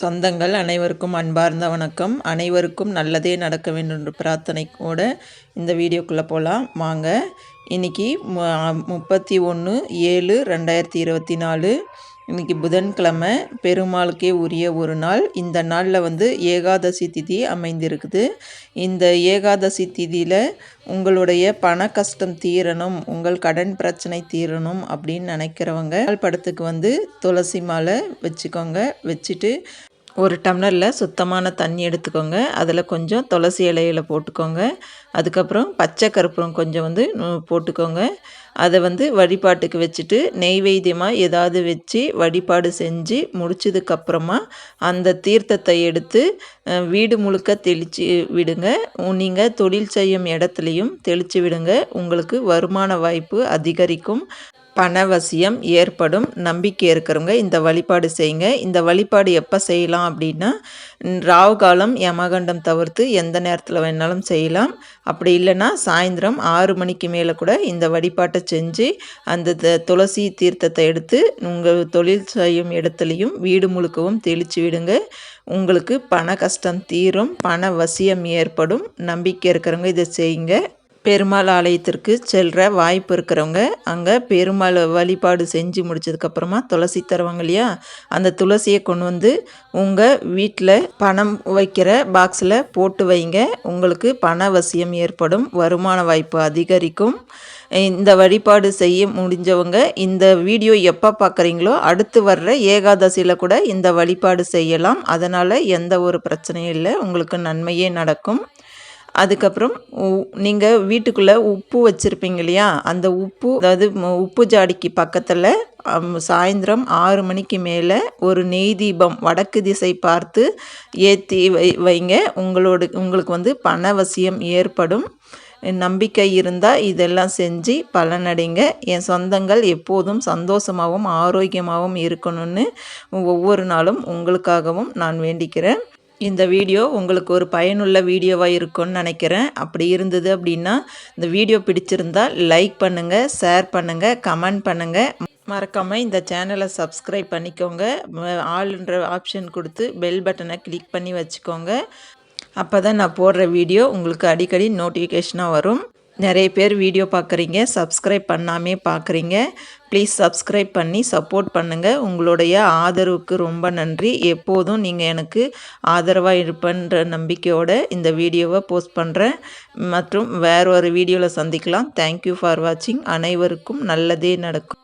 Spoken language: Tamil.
சொந்தங்கள் அனைவருக்கும் அன்பார்ந்த வணக்கம். அனைவருக்கும் நல்லதே நடக்க வேண்டும் என்ற பிரார்த்தனைக்கூட இந்த வீடியோக்குள்ளே போகலாம் வாங்க இன்றைக்கி முப்பத்தி ஒன்று ஏழு ரெண்டாயிரத்தி இருபத்தி நாலு இன்றைக்கி புதன்கிழமை பெருமாளுக்கே உரிய ஒரு நாள். இந்த நாளில் வந்து ஏகாதசி திதி அமைந்திருக்குது. இந்த ஏகாதசி திதியில் உங்களுடைய பண கஷ்டம் தீரணும் உங்கள் கடன் பிரச்சனை தீரணும் அப்படின்னு நினைக்கிறவங்க படத்துக்கு வந்து துளசி மாலை வச்சுக்கோங்க. வச்சுட்டு ஒரு டம்ளரில் சுத்தமான தண்ணி எடுத்துக்கோங்க. அதில் கொஞ்சம் துளசி இலையில் போட்டுக்கோங்க. அதுக்கப்புறம் பச்சை கருப்பூரம் கொஞ்சம் வந்து போட்டுக்கோங்க. அதை வந்து வழிபாட்டுக்கு வச்சுட்டு நெய்வேத்தியமாக ஏதாவது வச்சு வழிபாடு செஞ்சு முடிச்சதுக்கப்புறமா அந்த தீர்த்தத்தை எடுத்து வீடு முழுக்க தெளித்து விடுங்க. நீங்கள் தொழில் செய்யும் இடத்துலையும் தெளித்து விடுங்க. உங்களுக்கு வருமான வாய்ப்பு அதிகரிக்கும். பணவசியம் ஏற்படும். நம்பிக்கை இருக்கிறவங்க இந்த வழிபாடு செய்யுங்க. இந்த வழிபாடு எப்போ செய்யலாம் அப்படின்னா ராவு காலம் யமகண்டம் தவிர்த்து எந்த நேரத்தில் வேணாலும் செய்யலாம். அப்படி இல்லைன்னா சாயந்தரம் ஆறு மணிக்கு மேலே கூட இந்த வழிபாட்டை செஞ்சு அந்த துளசி தீர்த்தத்தை எடுத்து உங்கள் தொழில் செய்யும் இடத்துலையும் வீடு முழுக்கவும் தெளித்து விடுங்க. உங்களுக்கு பண கஷ்டம் தீரும் பண வசியம் ஏற்படும். நம்பிக்கை இருக்கிறவங்க இதை செய்யுங்க. பெருமாள் ஆலயத்திற்கு செல்கிற வாய்ப்பு இருக்கிறவங்க அங்கே பெருமாள் வழிபாடு செஞ்சு முடிச்சதுக்கப்புறமா துளசி தருவாங்க இல்லையா? அந்த துளசியை கொண்டு வந்து உங்கள் வீட்டில் பணம் வைக்கிற பாக்ஸில் போட்டு வைங்க. உங்களுக்கு பண வசியம் ஏற்படும். வருமான வாய்ப்பு அதிகரிக்கும். இந்த வழிபாடு செய்ய முடிஞ்சவங்க இந்த வீடியோ எப்போ பார்க்குறீங்களோ அடுத்து வர்ற ஏகாதசியில் கூட இந்த வழிபாடு செய்யலாம். அதனால் எந்த ஒரு பிரச்சனையும் இல்லை. உங்களுக்கு நன்மையே நடக்கும். அதுக்கப்புறம் நீங்கள் வீட்டுக்குள்ளே உப்பு வச்சுருப்பீங்க இல்லையா? அந்த உப்பு அதாவது உப்பு ஜாடிக்கு பக்கத்தில் சாயந்தரம் ஆறு மணிக்கு மேலே ஒரு நெய் தீபம் வடக்கு திசை பார்த்து ஏற்றி வை வைங்க. உங்களோட உங்களுக்கு வந்து பணவசியம் ஏற்படும். நம்பிக்கை இருந்தால் இதெல்லாம் செஞ்சு பலனடைங்க. என் சொந்தங்கள் எப்போதும் சந்தோஷமாகவும் ஆரோக்கியமாகவும் இருக்கணும்னு ஒவ்வொரு நாளும் உங்களுக்காகவும் நான் வேண்டிக்கிறேன். இந்த வீடியோ உங்களுக்கு ஒரு பயனுள்ள வீடியோவாக இருக்கும்னு நினைக்கிறேன். அப்படி இருந்தது அப்படின்னா இந்த வீடியோ பிடிச்சிருந்தா லைக் பண்ணுங்கள் ஷேர் பண்ணுங்கள் கமெண்ட் பண்ணுங்கள் மறக்காமல் இந்த சேனலை சப்ஸ்கிரைப் பண்ணிக்கோங்க. ஆல்ன்ற ஆப்ஷன் கொடுத்து பெல் பட்டனை கிளிக் பண்ணி வச்சுக்கோங்க. அப்போ தான் நான் போடுற வீடியோ உங்களுக்கு அடிக்கடி நோட்டிஃபிகேஷனாக வரும். நிறைய பேர் வீடியோ பார்க்குறீங்க சப்ஸ்கிரைப் பண்ணாமே பார்க்குறீங்க. ப்ளீஸ் சப்ஸ்கிரைப் பண்ணி சப்போர்ட் பண்ணுங்கள் உங்களுடைய ஆதரவுக்கு ரொம்ப நன்றி. எப்போதும் நீங்கள் எனக்கு ஆதரவாக இருப்பன்ற நம்பிக்கையோடு இந்த வீடியோவை போஸ்ட் பண்ணுறேன் மற்றும் வேறு ஒரு வீடியோவில் சந்திக்கலாம். தேங்க்யூ ஃபார் வாட்சிங் அனைவருக்கும் நல்லதே நடக்கும்.